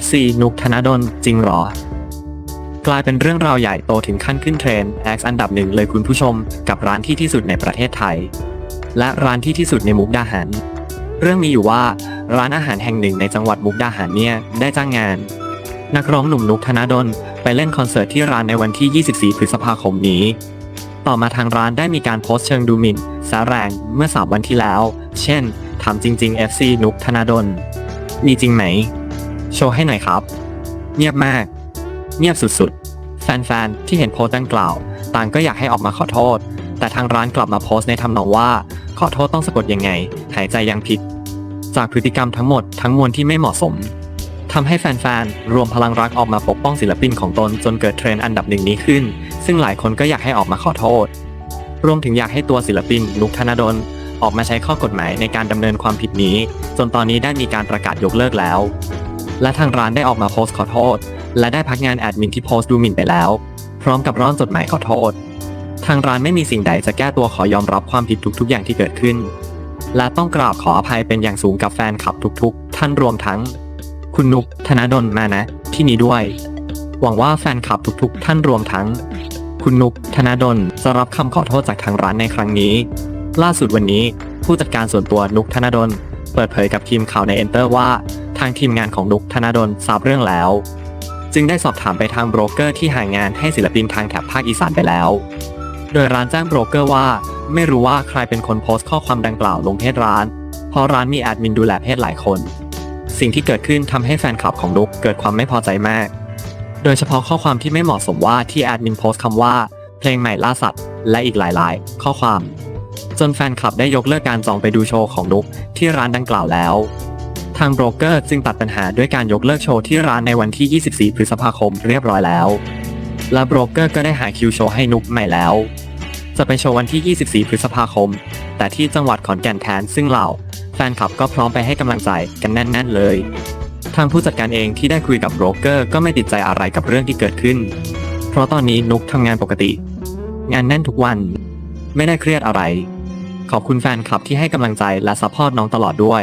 FC นุกธนดลจริงหรอ กลายเป็นเรื่องราวใหญ่โตถึงขั้นขึ้นเทรนด์ X อันดับหนึ่งเลยคุณผู้ชมกับร้านที่ที่สุดในประเทศไทย และร้านที่ที่สุดในมุกดาหาร เรื่องมีอยู่ว่าร้านอาหารแห่งหนึ่งในจังหวัดมุกดาหารเนี่ยได้จ้างงาน นักร้องหนุ่มนุกธนดลไปเล่นคอนเสิร์ตที่ร้านในวันที่ 24 พฤษภาคมนี้ ต่อมาทางร้านได้มีการโพสต์เชิงดูหมิ่นสาแรงเมื่อ3วันที่แล้ว เช่น ถามจริง ๆ FC นุกธนาดลมีจริงไหม โชว์ให้หน่อยครับ เงียบมาก เงียบสุดๆ แฟนๆ ที่เห็นโพสต์ดังกล่าว ต่างก็อยากให้ออกมาขอโทษ แต่ทางร้านกลับมาโพสต์ในทำนองว่า ขอโทษต้องสะกดยังไง หายใจยังผิด จากพฤติกรรมทั้งหมดทั้งมวลที่ไม่เหมาะสมทำให้แฟนๆ รวมพลังรักออกมาปกป้องศิลปินของตนจนเกิดเทรนด์อันดับหนึ่งนี้ขึ้น ซึ่งหลายคนก็อยากให้ออกมาขอโทษ รวมถึงอยากให้ตัวศิลปินนุกธนดลออกมาใช้ข้อกฎหมายในการดำเนินความผิดนี้ จนตอนนี้ได้มีการประกาศยกเลิกแล้ว และทางร้านได้ออกมาโพสต์ขอโทษ และได้พักงานแอดมินที่โพสต์ดูหมิ่นไปแล้ว พร้อมกับร่อนจดหมายขอโทษ ทางร้านไม่มีสิ่งใดจะแก้ตัวขอยอมรับความผิดทุกๆ อย่างที่เกิดขึ้น และต้องกราบขออภัยเป็นอย่างสูงกับแฟนคลับทุกๆ ท่านรวมทั้ง คุณนุกธนดลมานะ ที่นี้ด้วย หวังว่าแฟนคลับทุกๆ ท่านรวมทั้ง คุณนุกธนดลจะรับคำขอโทษจากทางร้านในครั้งนี้ ล่าสุดวันนี้ผู้จัดการส่วนตัวนุกธนดลเปิดเผยกับทีมข่าวใน Enter ว่าางทีมงานของนุกธนดลทราบเรื่องแล้ว จึงได้สอบถามไปทางโบรกเกอร์ที่หางานให้ศิลปินทางแถบภาคอีสานไปแล้ว โดยร้านแจ้งโบรกเกอร์ว่า ไม่รู้ว่าใครเป็นคนโพสต์ข้อความดังกล่าวลงเพจร้าน เพราะร้านมีแอดมินดูแลเพจหลายคน สิ่งที่เกิดขึ้นทำให้แฟนคลับของนุกเกิดความไม่พอใจมาก โดยเฉพาะข้อความที่ไม่เหมาะสมว่าที่แอดมินโพสต์คำว่า เพลงใหม่ล่าสัตว์และอีกหลาย ๆ ข้อความ จนแฟนคลับได้ยกเลิกการจองไปดูโชว์ของนุกที่ร้านดังกล่าวแล้ว ทางโบรกเกอร์จึงตัดปัญหาด้วยการยกเลิกโชว์ที่ร้านในวันที่ 24 พฤษภาคมเรียบร้อยแล้ว และโบรกเกอร์ก็ได้หาคิวโชว์ให้นุกใหม่แล้ว จะไปโชว์วันที่ 24 พฤษภาคม แต่ที่จังหวัดขอนแก่นแทนซึ่งเราแฟนคลับก็พร้อมไปให้กำลังใจกันแน่น ๆ เลย ทางผู้จัดการเองที่ได้คุยกับโบรกเกอร์ก็ไม่ติดใจอะไรกับเรื่องที่เกิดขึ้น เพราะตอนนี้นุกทำงานปกติ งานแน่นทุกวัน ไม่ได้เครียดอะไร ขอบคุณแฟนคลับที่ให้กำลังใจและซัพพอร์ตน้องตลอดด้วย